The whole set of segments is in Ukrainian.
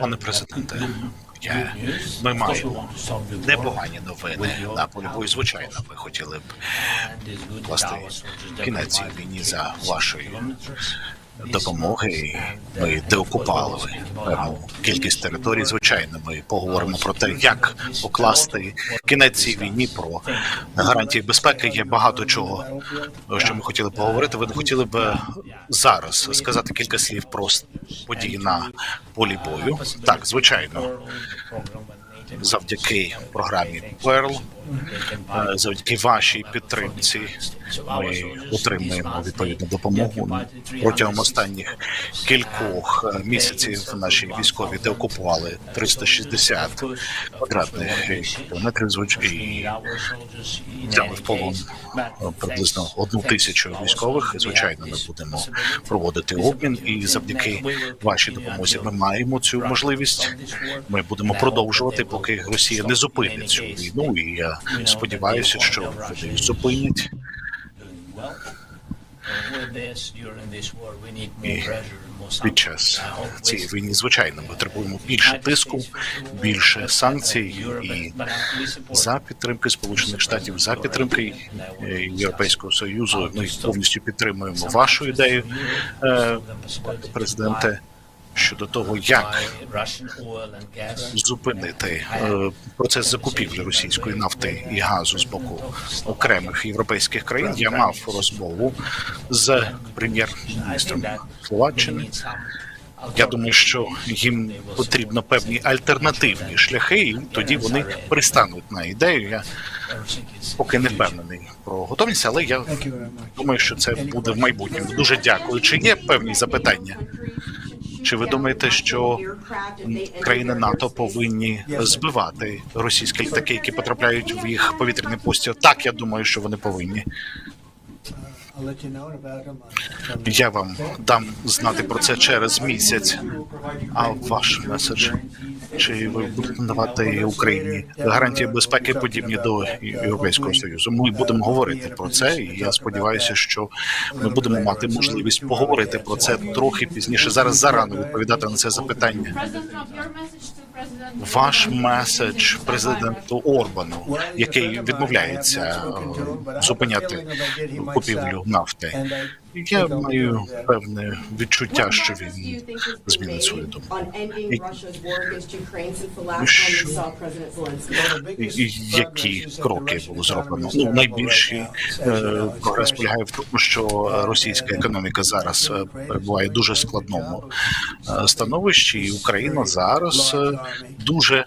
Пане президенте, я, ми маємо непогані новини на полі бою. Звичайно, ми хотіли б власне, кінець війні за вашою. Допомоги. Ми деокупували певну кількість територій. Звичайно, ми поговоримо про те, як покласти кінець цій війні, про гарантії безпеки. Є багато чого, що ми хотіли поговорити. Ви не хотіли б зараз сказати кілька слів про події на полі бою? Так, звичайно, завдяки програмі Перл, завдяки вашій підтримці, ми отримуємо відповідну допомогу протягом останніх кількох е, місяців. Наші військові деокупували 360 квадратних кілометрів і взяли в полон е, приблизно одну тисячу військових. Звичайно, ми будемо проводити обмін, і завдяки вашій допомозі ми маємо цю можливість. Ми будемо продовжувати, поки Росія не зупинить цю війну. І я сподіваюся, що вони зупинять. Під час цієї війни, звичайно, ми потребуємо більше тиску, більше санкцій і за підтримки Сполучених Штатів, за підтримки е, Європейського союзу. Ми повністю підтримуємо вашу ідею, е, президенте, щодо того, як зупинити е, процес закупівлі російської нафти і газу з боку окремих європейських країн. Я мав розмову з прем'єр-міністром Словаччини. Я думаю, що їм потрібно певні альтернативні шляхи, і тоді вони пристануть на ідею. Я поки не впевнений про готовність, але я думаю, що це буде в майбутньому. Дуже дякую. Чи є певні запитання? Чи ви думаєте, що країни НАТО повинні збивати російські літаки, які потрапляють в їх повітряний постір? Так, я думаю, що вони повинні. Я вам дам знати про це через місяць. А ваш меседж? Чи ви будете надавати Україні гарантії безпеки подібні до Європейського союзу? Ми будемо говорити про це, і я сподіваюся, що ми будемо мати можливість поговорити про це трохи пізніше. Зараз зарано відповідати на це запитання. Ваш меседж президенту Орбану, який відмовляється е, зупиняти купівлю нафти. Я маю певне відчуття, що він змінить свою думку. І- і Які кроки було зроблено? Ну найбільший е, прогрес полягає в тому, що російська економіка зараз е, перебуває в дуже складному е, становищі, і Україна зараз е, дуже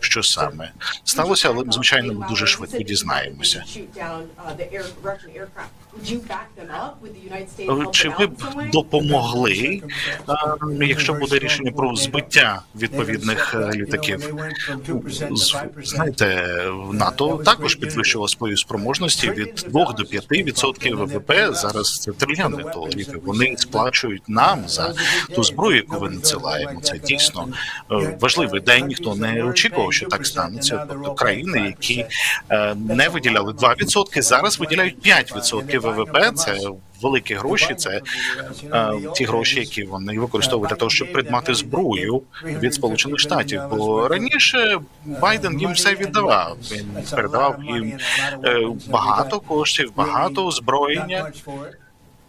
що саме сталося, але звичайно ми дуже швидко дізнаємося. Е, Чи ви б допомогли, е, якщо буде рішення про збиття відповідних е, літаків? Знаєте, НАТО також підвищило свої спроможності від 2 до 5 відсотків ВВП. Зараз це трильйони доларів. Вони сплачують нам за ту зброю, яку ви надсилаємо. Це дійсно важливий день. Ніхто не очікував, що так станеться. Тобто країни, які е, не виділяли 2%, зараз виділяють 5% ВВП. Це великі гроші. Це е, ті гроші, які вони використовують для того, щоб придбати зброю від Сполучених Штатів. Бо раніше Байден їм все віддавав. Він передавав їм е, багато коштів, багато озброєння.